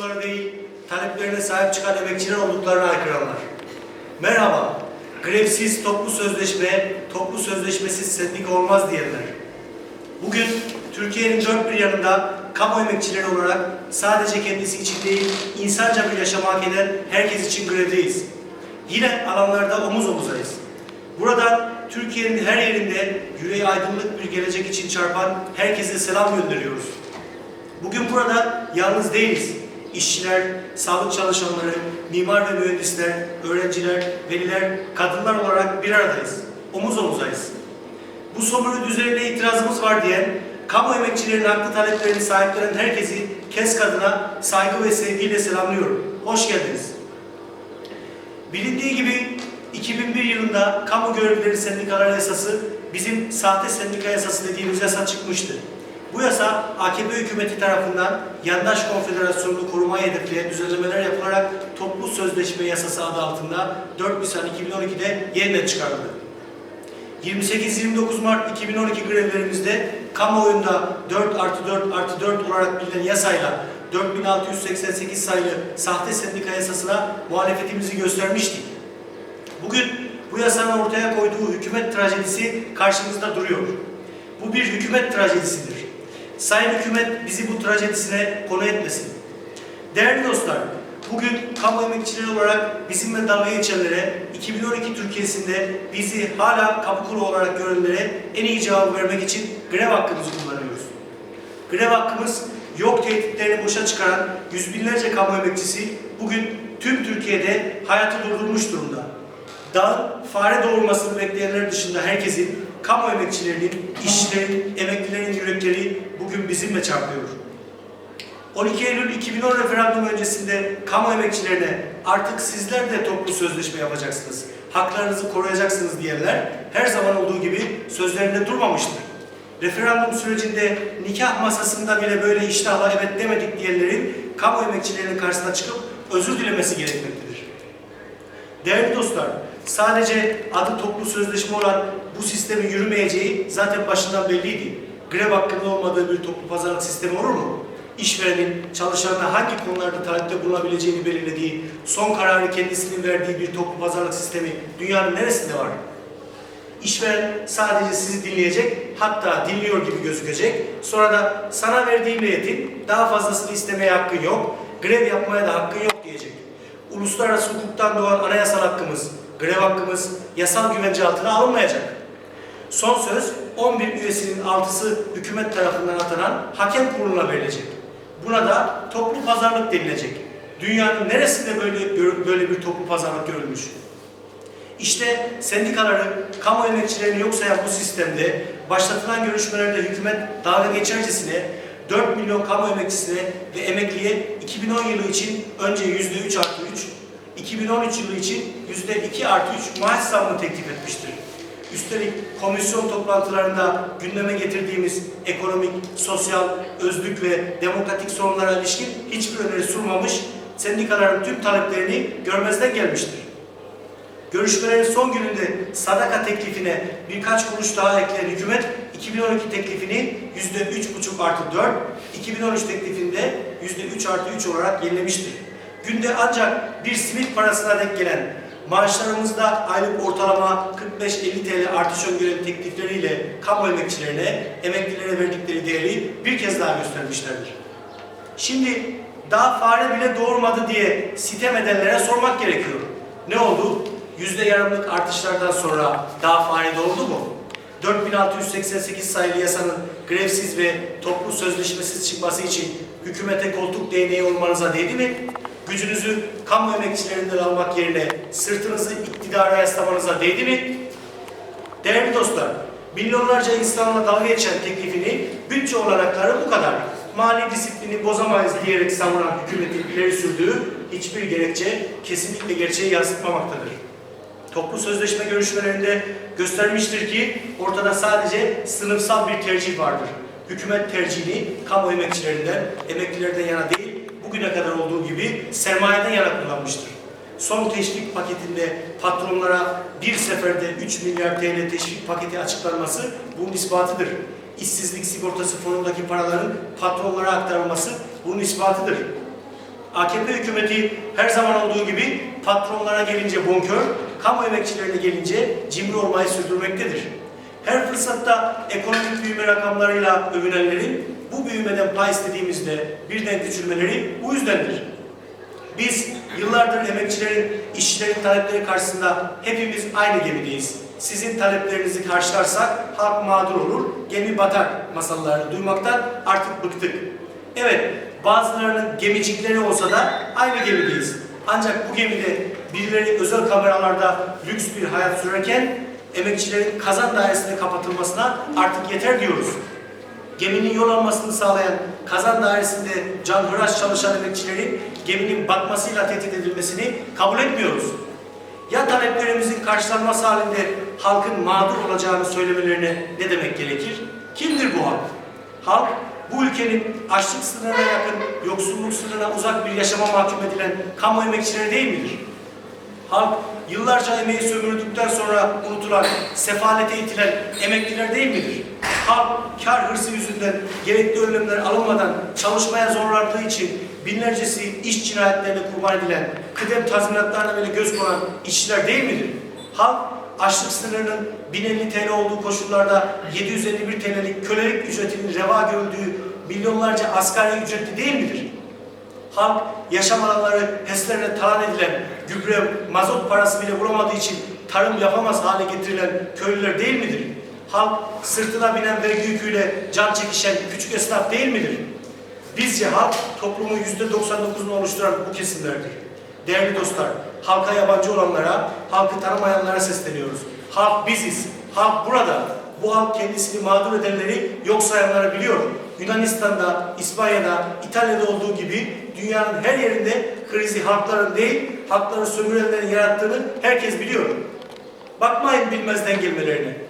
oldukları değil, taleplerine sahip çıkan emekçiler olduklarını aykıranlar. Merhaba, grevsiz toplu sözleşme, toplu sözleşmesiz sendika olmaz diyenler. Bugün Türkiye'nin dört bir yanında kamu emekçileri olarak sadece kendisi için değil, insanca bir yaşamı hak eden herkes için grevdeyiz. Yine alanlarda omuz omuzayız. Buradan Türkiye'nin her yerinde yüreği aydınlık bir gelecek için çarpan herkese selam gönderiyoruz. Bugün burada yalnız değiliz. İşçiler, sağlık çalışanları, mimar ve mühendisler, öğrenciler, veliler, kadınlar olarak bir aradayız. Omuz omuzayız. Bu somuru düzenine itirazımız var diyen, kamu emekçilerinin haklı taleplerini sahiplenen herkesi KES kadına saygı ve sevgiyle selamlıyorum. Hoş geldiniz. Bilindiği gibi 2001 yılında Kamu Görevlileri Sendikalar Yasası bizim sahte sendika yasası dediğimiz yasa çıkmıştı. Bu yasa AKP hükümeti tarafından yandaş konfederasyonunu korumaya hedefleyen düzenlemeler yapılarak toplu sözleşme yasası adı altında 4 Nisan 2012'de yeniden çıkarıldı. 28-29 Mart 2012 grevlerimizde kamuoyunda 4 artı 4 artı 4 olarak bilinen yasayla 4688 sayılı sahte sendika yasasına muhalefetimizi göstermiştik. Bugün bu yasanın ortaya koyduğu hükümet trajedisi karşımızda duruyor. Bu bir hükümet trajedisidir. Sayın hükümet bizi bu trajedisine konu etmesin. Değerli dostlar, bugün kamu emekçileri olarak bizimle dalga geçenlere, 2012 Türkiye'sinde bizi hala kapı kulu olarak görenlere en iyi cevabı vermek için grev hakkımızı kullanıyoruz. Grev hakkımız yok tehditlerini boşa çıkaran yüz binlerce kamu emekçisi bugün tüm Türkiye'de hayatı durdurmuş durumda. Dağın fare doğurmasını bekleyenler dışında herkesin, kamu emekçilerinin, işçilerin, emeklilerin yürekleri bugün bizimle çarpıyor. 12 Eylül 2010 referandum öncesinde kamu emekçilerine artık sizler de toplu sözleşme yapacaksınız, haklarınızı koruyacaksınız diyenler her zaman olduğu gibi sözlerinde durmamıştır. Referandum sürecinde nikah masasında bile böyle iştahla evet demedik diyenlerin kamu emekçilerinin karşısına çıkıp özür dilemesi gerekmektedir. Değerli dostlar, sadece adı toplu sözleşme olan bu sistemin yürümeyeceği zaten başından belliydi. Grev hakkının olmadığı bir toplu pazarlık sistemi olur mu? İşverenin çalışanına hangi konularda talepte bulunabileceğini belirlediği, son kararı kendisinin verdiği bir toplu pazarlık sistemi dünyanın neresinde var? İşveren sadece sizi dinleyecek, hatta dinliyor gibi gözükecek. Sonra da sana verdiğim yetin, daha fazlasını istemeye hakkın yok, grev yapmaya da hakkın yok diyecek. Uluslararası hukuktan doğan anayasal hakkımız, grev hakkımız yasal güvence altına alınmayacak. Son söz 11 üyesinin 6'sı hükümet tarafından atanan hakem kuruluna verilecek. Buna da toplu pazarlık denilecek. Dünyanın neresinde böyle böyle bir toplu pazarlık görülmüş? İşte sendikaları, kamu emekçilerini yok sayan bu sistemde başlatılan görüşmelerde hükümet dalga geçercesine 4 milyon kamu emekçisine ve emekliye 2010 yılı için önce %3 artı 3, 2013 yılı için %2 artı 3 maaş zammı teklif etmiştir. Üstelik komisyon toplantılarında gündeme getirdiğimiz ekonomik, sosyal, özlük ve demokratik sorunlara ilişkin hiçbir öneri sunmamış, sendikaların tüm taleplerini görmezden gelmiştir. Görüşmelerin son gününde sadaka teklifine birkaç kuruş daha ekleyen hükümet 2012 teklifini %3,5 artı 4, 2013 teklifinde %3 artı 3 olarak yenilemiştir. Günde ancak bir simit parasına denk gelen maaşlarımızda aylık ortalama 45-50 TL artış öngören teklifleriyle kamu emekçilerine, emeklilere verdikleri değeri bir kez daha göstermişlerdir. Şimdi daha fare bile doğurmadı diye sitem edenlere sormak gerekiyor. Ne oldu? Yüzde yarımlık artışlardan sonra daha fare doğurdu mu? 4688 sayılı yasanın grevsiz ve toplu sözleşmesiz çıkması için hükümete koltuk değneği olmanıza değdi mi? Gücünüzü kamu emekçilerinden almak yerine sırtınızı iktidara yaslamanıza değdi mi? Değerli dostlar, milyonlarca insanla dalga geçen teklifini bütçe olanakları bu kadar. Mali disiplini bozamayız diyerek savunan hükümetin ileri sürdüğü hiçbir gerekçe kesinlikle gerçeği yansıtmamaktadır. Toplu sözleşme görüşmelerinde göstermiştir ki ortada sadece sınıfsal bir tercih vardır. Hükümet tercihini kamu emekçilerinden, emeklilerden yana değil, bugüne kadar olduğu gibi sermayeden yana. Son teşvik paketinde patronlara bir seferde 3 milyar TL teşvik paketi açıklanması bunun ispatıdır. İşsizlik sigortası fonundaki paraların patronlara aktarılması bunun ispatıdır. AKP hükümeti her zaman olduğu gibi patronlara gelince bonkör, kamu emekçilerine gelince cimri olmayı sürdürmektedir. Her fırsatta ekonomik büyüme rakamlarıyla övünenlerin büyümeden pay istediğimizde birden küçülmeleri bu yüzdendir. Biz yıllardır emekçilerin, işçilerin talepleri karşısında hepimiz aynı gemideyiz. Sizin taleplerinizi karşılarsak halk mağdur olur, gemi batar masallarını duymaktan artık bıktık. Evet, bazılarının gemicikleri olsa da aynı gemideyiz. Ancak bu gemide birileri özel kameralarda lüks bir hayat sürerken emekçilerin kazan dairesine kapatılmasına artık yeter diyoruz geminin yol almasını sağlayan kazan dairesinde canhıraş çalışan emekçilerin geminin batmasıyla tehdit edilmesini kabul etmiyoruz. Ya taleplerimizin karşılanması halinde halkın mağdur olacağını söylemelerine ne demek gerekir? Kimdir bu halk? Halk bu ülkenin açlık sınırına yakın, yoksulluk sınırına uzak bir yaşama mahkum edilen kamu emekçileri değil midir? Halk yıllarca emeği sömürdükten sonra unutulan, sefalete itilen emekliler değil midir? Halk kar hırsı yüzünden gerekli önlemler alınmadan çalışmaya zorlandığı için binlercesi iş cinayetlerine kurban edilen, kıdem tazminatlarına bile göz konan işçiler değil midir? Halk açlık sınırının 1050 TL olduğu koşullarda 751 TL'lik kölelik ücretinin reva görüldüğü milyonlarca asgari ücretli değil midir? Halk yaşam alanları HES'lerine talan edilen, gübre, mazot parası bile bulamadığı için tarım yapamaz hale getirilen köylüler değil midir? Halk sırtına binen vergi yüküyle can çekişen küçük esnaf değil midir? Bizce halk toplumun yüzde 99'unu oluşturan bu kesimlerdir. Değerli dostlar, halka yabancı olanlara, halkı tanımayanlara sesleniyoruz. Halk biziz, halk burada. Bu halk kendisini mağdur edenleri yok sayanları biliyor. Yunanistan'da, İspanya'da, İtalya'da olduğu gibi dünyanın her yerinde krizi halkların değil, halkları sömürenlerin yarattığını herkes biliyor. Bakmayın bilmezden gelmelerine.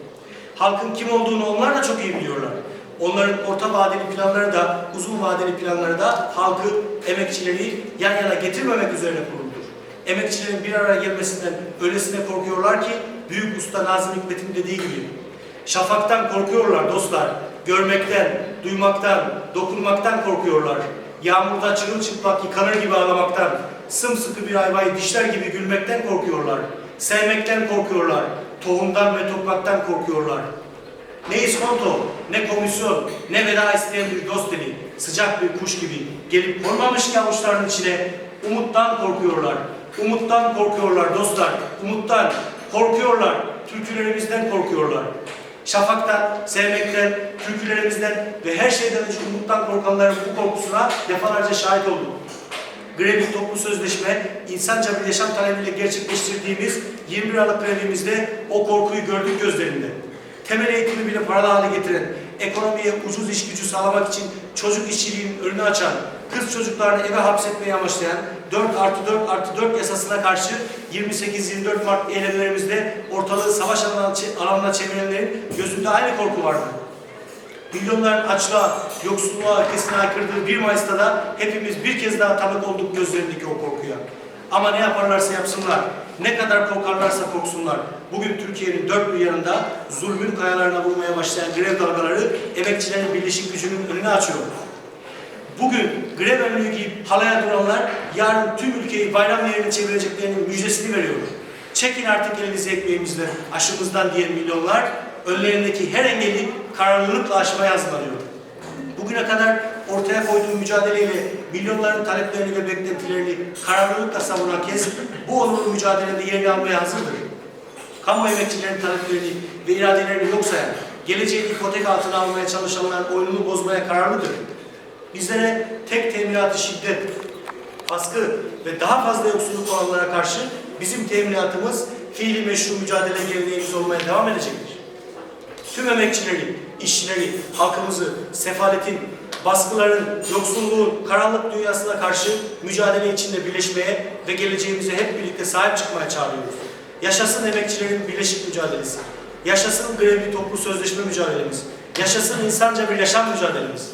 Halkın kim olduğunu onlar da çok iyi biliyorlar. Onların orta vadeli planları da, uzun vadeli planları da halkı, emekçileri yan yana getirmemek üzerine kuruludur. Emekçilerin bir araya gelmesinden öylesine korkuyorlar ki, Büyük Usta Nazım Hikmet'in dediği gibi, Şafaktan korkuyorlar dostlar. Görmekten, duymaktan, dokunmaktan korkuyorlar. Yağmurda çırılçıplak yıkanır gibi ağlamaktan, sımsıkı bir ayvayı dişler gibi gülmekten korkuyorlar. Sevmekten korkuyorlar. Tohumdan ve topraktan korkuyorlar. Ne iskonto, ne komisyon, ne veda isteyen bir dost eli, sıcak bir kuş gibi gelip konmamış ki avuçlarının içine umuttan korkuyorlar. Umuttan korkuyorlar dostlar, umuttan korkuyorlar, türkülerimizden korkuyorlar. Şafaktan, sevmekten, türkülerimizden ve her şeyden önce umuttan korkanların bu korkusuna defalarca şahit olduk. Grevi toplu sözleşme, insanca bir yaşam talebiyle gerçekleştirdiğimiz 21 Aralık grevimizde o korkuyu gördük gözlerinde. Temel eğitimi bile paralı hale getiren, ekonomiye ucuz iş gücü sağlamak için çocuk işçiliğinin önünü açan, kız çocuklarını eve hapsetmeyi amaçlayan 4 artı 4 artı 4 yasasına karşı 28-24 Mart eylemlerimizde ortalığı savaş alanına çevirenlerin gözünde aynı korku vardı. Milyonların açlığa, yoksulluğa ülkesine aykırdığı 1 Mayıs'ta da hepimiz bir kez daha tanık olduk gözlerindeki o korkuya. Ama ne yaparlarsa yapsınlar, ne kadar korkarlarsa korksunlar. Bugün Türkiye'nin dört bir yanında zulmün kayalarına vurmaya başlayan grev dalgaları emekçilerin birleşik gücünün önünü açıyor. Bugün grev önlüğü giyip halaya duranlar yarın tüm ülkeyi bayram yerine çevireceklerinin müjdesini veriyor. Çekin artık elinizi ekmeğimizle aşımızdan diyen milyonlar önlerindeki her engeli kararlılıkla aşmaya hazırlanıyor. Bugüne kadar ortaya koyduğu mücadeleyle milyonların taleplerini ve beklentilerini kararlılıkla savunan kez bu onurlu mücadelede yerini almaya hazırdır. Kamu emekçilerinin taleplerini ve iradelerini yok sayan, geleceğini ipotek altına almaya çalışanlar oyununu bozmaya kararlıdır. Bizlere tek teminatı şiddet, baskı ve daha fazla yoksulluk olanlara karşı bizim teminatımız fiili meşru mücadele geleneğimiz olmaya devam edecektir. Tüm emekçileri, işçileri, halkımızı sefaletin, baskıların, yoksulluğun, karanlık dünyasına karşı mücadele içinde birleşmeye ve geleceğimize hep birlikte sahip çıkmaya çağırıyoruz. Yaşasın emekçilerin birleşik mücadelesi. Yaşasın grevli toplu sözleşme mücadelemiz. Yaşasın insanca bir yaşam mücadelemiz.